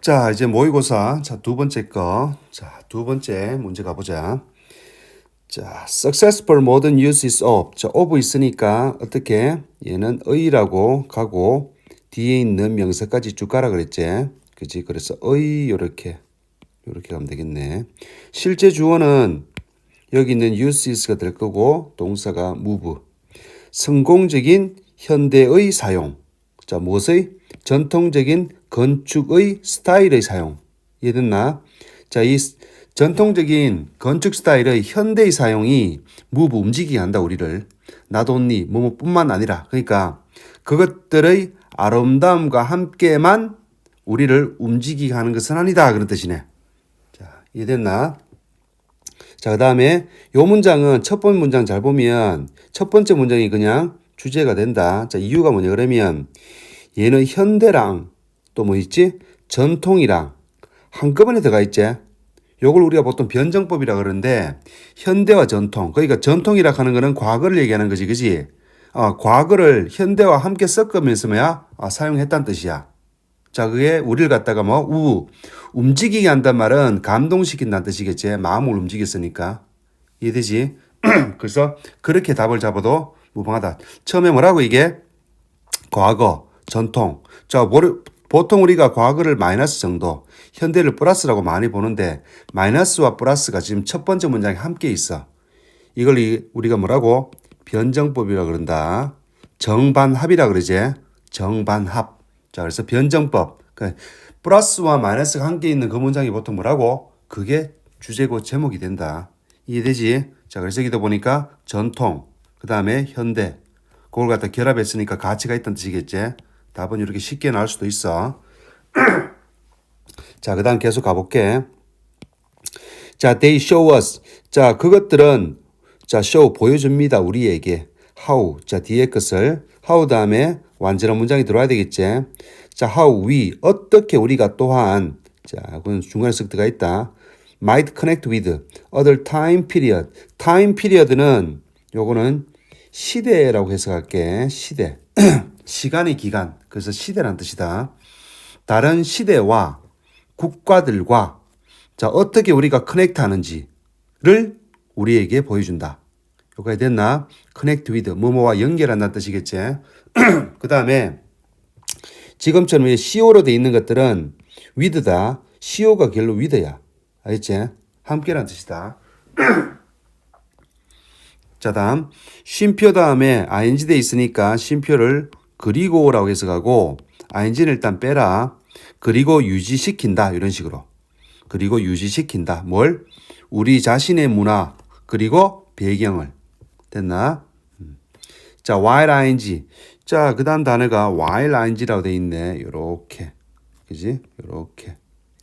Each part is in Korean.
자, 이제 모의고사. 자, 두 번째 거. 자, 두 번째 문제 가보자. 자, successful modern uses of. 자, of 있으니까 어떻게? 얘는 의라고 가고 뒤에 있는 명사까지 쭉 가라 그랬지. 그지? 그래서 의 요렇게 요렇게 가면 되겠네. 실제 주어는 여기 있는 uses가 될 거고 동사가 move. 성공적인 현대의 사용. 자, 무엇의? 전통적인 건축의 스타일의 사용. 이해됐나? 자, 이 스- 전통적인 건축 스타일의 현대의 사용이 무브 움직이게 한다, 우리를. 나도 언니, 뭐뭐뿐만 아니라. 그러니까 그것들의 아름다움과 함께만 우리를 움직이게 하는 것은 아니다. 그런 뜻이네. 자, 이해됐나? 자, 그 다음에 요 문장은 첫 번째 문장 잘 보면 첫 번째 문장이 그냥 주제가 된다. 자, 이유가 뭐냐 그러면 얘는 현대랑 또 뭐 있지? 전통이랑 한꺼번에 들어가 있지? 요걸 우리가 보통 변정법이라 그러는데 현대와 전통. 그러니까 전통이라 하는 거는 과거를 얘기하는 거지, 그지? 어, 과거를 현대와 함께 섞으면서 뭐야? 아, 사용했다는 뜻이야. 자, 그게 우리를 갖다가 뭐, 우, 움직이게 한단 말은 감동시킨다는 뜻이겠지. 마음을 움직였으니까. 이해되지? 그래서 그렇게 답을 잡아도 무방하다. 처음에 뭐라고 이게? 과거, 전통. 자, 보통 우리가 과거를 마이너스 정도, 현대를 플러스라고 많이 보는데, 마이너스와 플러스가 지금 첫 번째 문장에 함께 있어. 이걸 이- 우리가 뭐라고? 변정법이라 그런다. 정반합이라 그러지. 정반합. 자, 그래서 변정법. 그 플러스와 마이너스가 함께 있는 그 문장이 보통 뭐라고? 그게 주제고 제목이 된다. 이해되지? 자, 그래서 여기도 보니까 전통, 그 다음에 현대. 그걸 갖다 결합했으니까 가치가 있다는 뜻이겠지? 답은 이렇게 쉽게 나올 수도 있어. 자, 그 다음 계속 가볼게. 자, they show us. 자, 그것들은 자, show 보여줍니다. 우리에게. how. 자, 뒤에 것을 how 다음에 완전한 문장이 들어와야 되겠지. 자, how we 어떻게 우리가 또한 자, 그건 중간에 쓱 들어가 있다. might connect with other time period. time period는 요거는 시대라고 해석할게. 시대. 시간의 기간. 그래서 시대란 뜻이다. 다른 시대와 국가들과 자, 어떻게 우리가 커넥트 하는지를 우리에게 보여준다. 여기까지 됐나? 커넥트 위드, 뭐뭐와 연결한다는 뜻이겠지. 그 다음에 지금처럼 CO로 돼 있는 것들은 with다. CO가 결로 with야. 알겠지? 함께라는 뜻이다. 자, 다음. 쉼표 다음에 ing 돼 있으니까 쉼표를 그리고라고 해석하고 ing는 일단 빼라. 그리고 유지시킨다. 이런 식으로. 그리고 유지시킨다. 뭘? 우리 자신의 문화 그리고 배경을 됐나? 음. 자, while ing. 자, 그다음 단어가 while ing라고 돼 있네. 요렇게. 그지? 요렇게.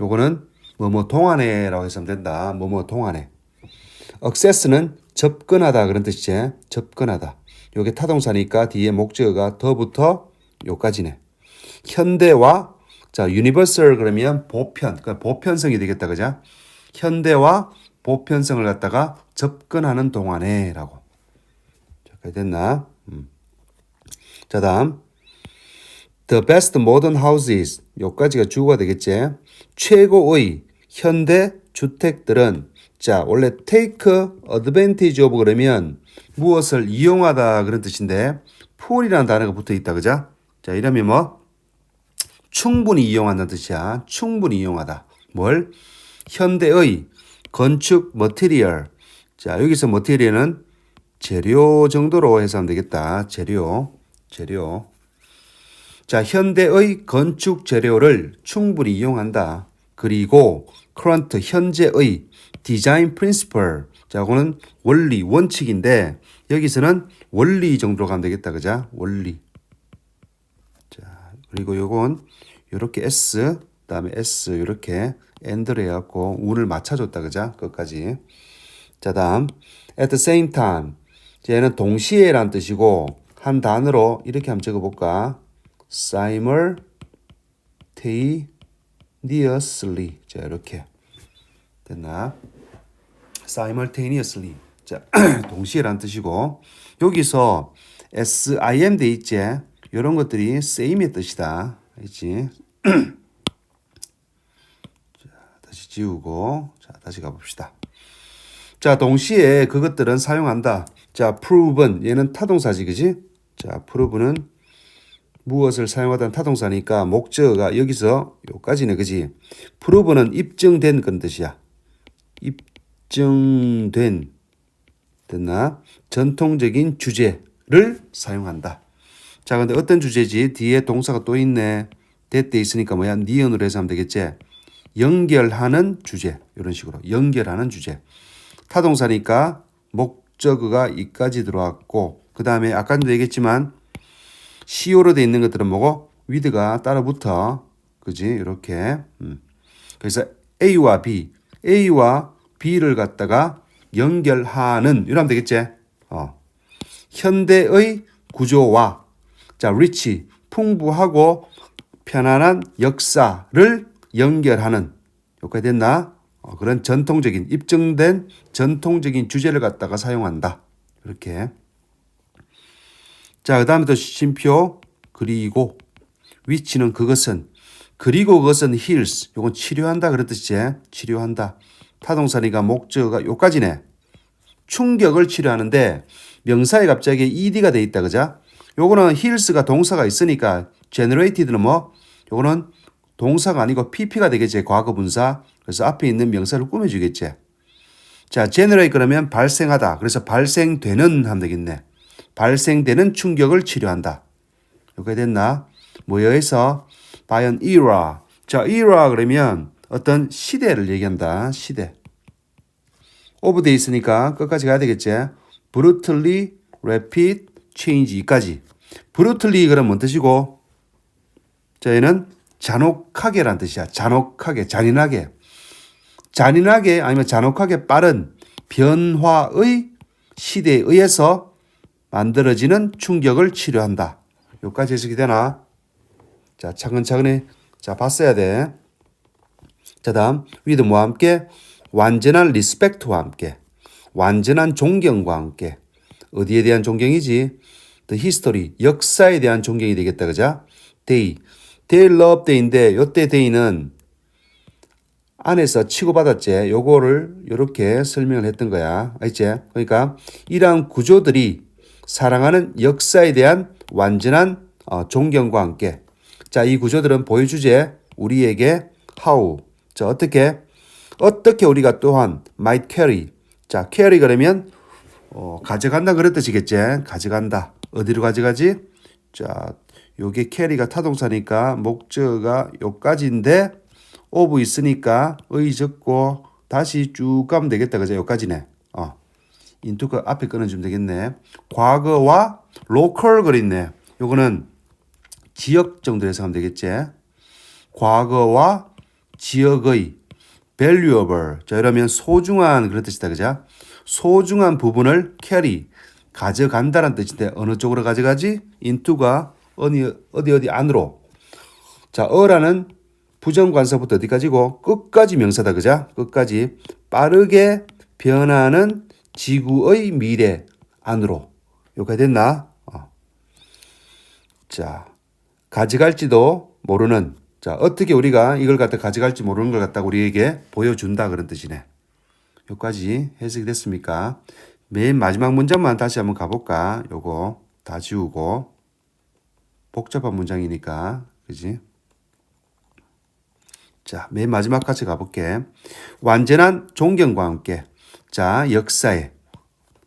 요거는 뭐뭐 동안에라고 해서면 된다. 뭐뭐 동안에. access는 접근하다 그런 뜻이지. 접근하다. 요게 타동사니까 뒤에 목적어가 더부터 요까지네. 현대와 자, universal 그러면 보편, 그러니까 보편성이 되겠다, 그죠? 현대와 보편성을 갖다가 접근하는 동안에라고. 자, 그 됐나? 음. 자, 다음. The best modern houses. 요까지가 주어가 되겠지. 최고의 현대 주택들은 자, 원래 take advantage of 그러면 무엇을 이용하다 그런 뜻인데 full이라는 단어가 붙어 있다, 그죠? 자, 이러면 뭐? 충분히 이용한다는 뜻이야. 충분히 이용하다. 뭘? 현대의 건축 머티리얼. 자, 여기서 머티리얼은 재료 정도로 해석하면 되겠다. 재료. 재료. 자, 현대의 건축 재료를 충분히 이용한다. 그리고 current 현재의 디자인 프린시플. 자, 그거는 원리, 원칙인데 여기서는 원리 정도로 가면 되겠다. 그자? 원리. 자, 그리고 요건 요렇게 S 그다음에 S 요렇게 엔드로 해 갖고 운을 맞춰 줬다. 그자? 끝까지. 자, 다음 at the same time. 자, 얘는 동시에란 뜻이고 한 단어로 이렇게 한번 적어 볼까? simultaneously. 자, 이렇게. 됐나? simultaneously. 자, 동시에란 뜻이고 여기서 sim 돼 있지? 이런 것들이 same의 뜻이다. 알지? 지우고 자 다시 가봅시다. 자 동시에 그것들은 사용한다. 자 prove은 얘는 타동사지 그지? 자 prove는 무엇을 사용하던 타동사니까 목적어가 여기서 요까지네 그지? prove는 입증된 그런 뜻이야. 입증된 됐나? 전통적인 주제를 사용한다. 자, 근데 어떤 주제지? 뒤에 동사가 또 있네. 대때 있으니까 뭐야? 니은으로 해서 하면 되겠지? 연결하는 주제. 이런 식으로. 연결하는 주제. 타동사니까 목적어가 이까지 들어왔고, 그 다음에 아까도 얘기했지만, 시오로 돼 있는 것들은 뭐고? 위드가 따라 붙어. 그지? 이렇게. 음. 그래서 A와 B, A와 B를 갖다가 연결하는, 이러면 되겠지? 어. 현대의 구조와 자, 리치 풍부하고 편안한 역사를 연결하는 여기까지 됐나? 어, 그런 전통적인 입증된 전통적인 주제를 갖다가 사용한다. 이렇게. 자, 그 다음에 또 심표 그리고 위치는 그것은 그리고 그것은 heals 요건 치료한다 그런 뜻이지. 치료한다. 타동사니까 목적어가 요까지네. 충격을 치료하는데 명사에 갑자기 ed가 돼 있다 그자? 요거는 heals가 동사가 있으니까 generated는 뭐 요거는 동사가 아니고 pp가 되겠지 과거 분사 그래서 앞에 있는 명사를 꾸며주겠지 자 generate 그러면 발생하다 그래서 발생되는 하면 되겠네 발생되는 충격을 치료한다. 여기까지 됐나? 모여서 by an era. 자 era 그러면 어떤 시대를 얘기한다. 시대. 오브 돼 있으니까 끝까지 가야 되겠지? Brutally rapid change까지. Brutally 그러면 뭔 뜻이고? 자 얘는 잔혹하게란 뜻이야. 잔혹하게 잔인하게. 잔인하게 아니면 잔혹하게 빠른 변화의 시대에 의해서 만들어지는 충격을 치료한다. 여기까지 해석이 되나? 자 차근차근히. 자 봤어야 돼 자 다음. with 뭐와 함께? 완전한 리스펙트와 함께. 완전한 존경과 함께. 어디에 대한 존경이지? The history 역사에 대한 존경이 되겠다 그자? They They love day인데 요때 day는 안에서 치고받았지. 요거를 이렇게 설명을 했던 거야. 알지? 그러니까 이러한 구조들이 사랑하는 역사에 대한 완전한 어, 존경과 함께. 자 이 구조들은 보여주제 우리에게 how. 자 어떻게? 어떻게 우리가 또한 might carry. 자 carry 그러면 어, 가져간다 그런 뜻이겠지. 가져간다. 어디로 가져가지? 자 요게 carry가 타동사니까 목적어가 요까지인데 오브 있으니까 의 적고 다시 쭉 가면 되겠다. 그죠? 요까지네. 어 인투가 앞에 끊어주면 되겠네. 과거와 로컬 그랬네. 요거는 지역 정도 해석하면 되겠지. 과거와 지역의 valuable. 자 이러면 소중한 그런 뜻이다 그죠? 소중한 부분을 carry 가져간다는 뜻인데 어느 쪽으로 가져가지? into가 어디 어디 어디 안으로. 자 어라는 부정관사부터 어디까지고? 끝까지 명사다 그자 끝까지 빠르게 변하는 지구의 미래 안으로 여기까지 됐나? 어. 자 가져갈지도 모르는 자 어떻게 우리가 이걸 갖다 가져갈지 모르는 걸 갖다 우리에게 보여준다 그런 뜻이네. 여기까지 해석이 됐습니까? 맨 마지막 문장만 다시 한번 가볼까? 요거 다 지우고. 복잡한 문장이니까. 그지? 자, 맨 마지막 같이 가볼게. 완전한 존경과 함께. 자, 역사에.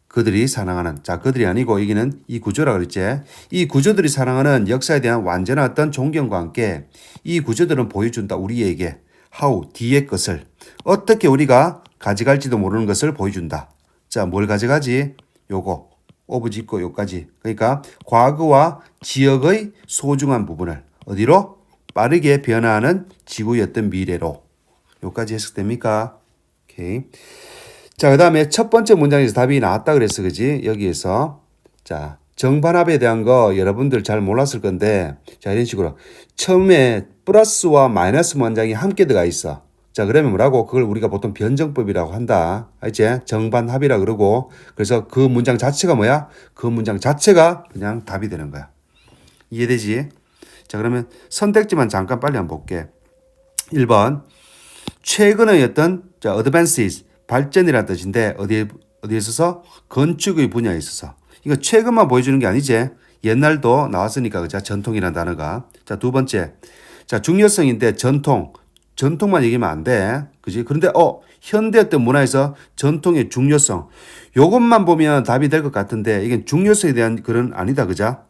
그들이 사랑하는. 자, 그들이 아니고 여기는 이 구조라 그랬지. 이 구조들이 사랑하는 역사에 대한 완전한 어떤 존경과 함께 이 구조들은 보여준다. 우리에게. how, 뒤의 것을. 어떻게 우리가 가져갈지도 모르는 것을 보여준다. 자, 뭘 가져가지? 요거. 오브 짓고 요까지. 그러니까 과거와 지역의 소중한 부분을 어디로? 빠르게 변화하는 어떤 미래로. 요까지 해석됩니까? 오케이. 자, 그 다음에 첫 번째 문장에서 답이 나왔다 그랬어. 그지? 여기에서. 자, 정반합에 대한 거 여러분들 잘 몰랐을 건데, 자, 이런 식으로. 처음에 플러스와 마이너스 문장이 함께 들어가 있어. 자, 그러면 뭐라고? 그걸 우리가 보통 변정법이라고 한다. 알지? 정반합이라 그러고. 그래서 그 문장 자체가 뭐야? 그 문장 자체가 그냥 답이 되는 거야. 이해되지? 자, 그러면 선택지만 잠깐 빨리 한번 볼게. 1번. 최근의 어떤 자, advances 발전이라는 뜻인데 어디에 어디에 있어서 건축의 분야에 있어서 이거 최근만 보여주는 게 아니지 옛날도 나왔으니까 그자 전통이라는 단어가 자 두 번째 자 중요성인데 전통 전통만 얘기하면 안 돼. 그지? 그런데 어 현대 어떤 문화에서 전통의 중요성 요것만 보면 답이 될 것 같은데 이게 중요성에 대한 그런 아니다. 그자?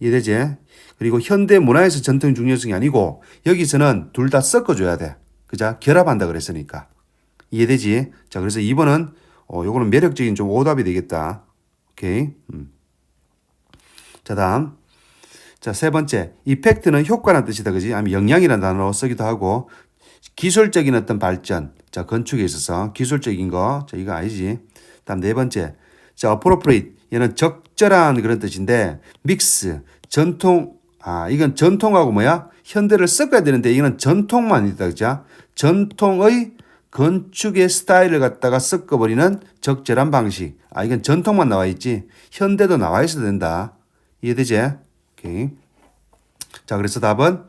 이해되지? 그리고 현대 문화에서 전통 중요성이 아니고 여기서는 둘 다 섞어줘야 돼. 그자? 결합한다 그랬으니까. 이해되지? 자, 그래서 2번은 어, 요거는 매력적인 좀 오답이 되겠다. 오케이. 음. 자, 다음. 자, 세 번째. 이펙트는 효과라는 뜻이다. 그지? 아니면 영향이라는 단어로 쓰기도 하고 기술적인 어떤 발전. 자, 건축에 있어서 기술적인 거. 자, 이거 아니지. 다음 네 번째. 자, appropriate. 얘는 적절한 그런 뜻인데 믹스, 전통 아, 이건 전통하고 뭐야? 현대를 섞어야 되는데 이거는 전통만 있다. 그죠? 전통의 건축의 스타일을 갖다가 섞어버리는 적절한 방식. 아, 이건 전통만 나와 있지. 현대도 나와 있어야 된다. 이해되지? 오케이. 자, 그래서 답은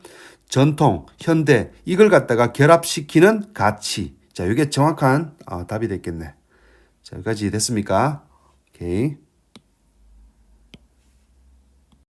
전통, 현대, 이걸 갖다가 결합시키는 가치. 자, 이게 정확한 어, 답이 됐겠네. 자, 여기까지 됐습니까? 오케이.